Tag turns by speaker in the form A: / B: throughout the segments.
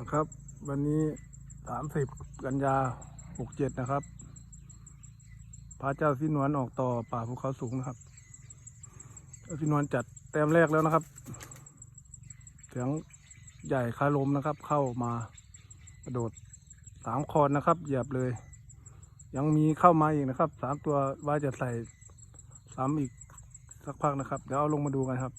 A: นะครับ วันนี้สามสิบกันยาหกเจ็ดนะครับพระเจ้าสินวนออกต่อป่าภูเขาสูงนะครับสินวนจัดแต้มแรกแล้วนะครับเสียงใหญ่คาลมนะครับ เข้ามากระโดดสามคอนนะครับ เหยียบเลย ยังมีเข้ามาอีกนะครับสามตัวว่าจะใส่ซ้ำอีกสักพักนะครับ เดี๋ยวเอาลงมาดูกันครับ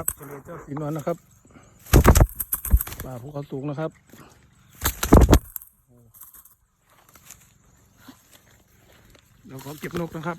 A: ครับทะเลเจ้าสีนวลนะครับป่าภูเขาสูงนะครับเดี๋ยวขอเก็บนกนะครับ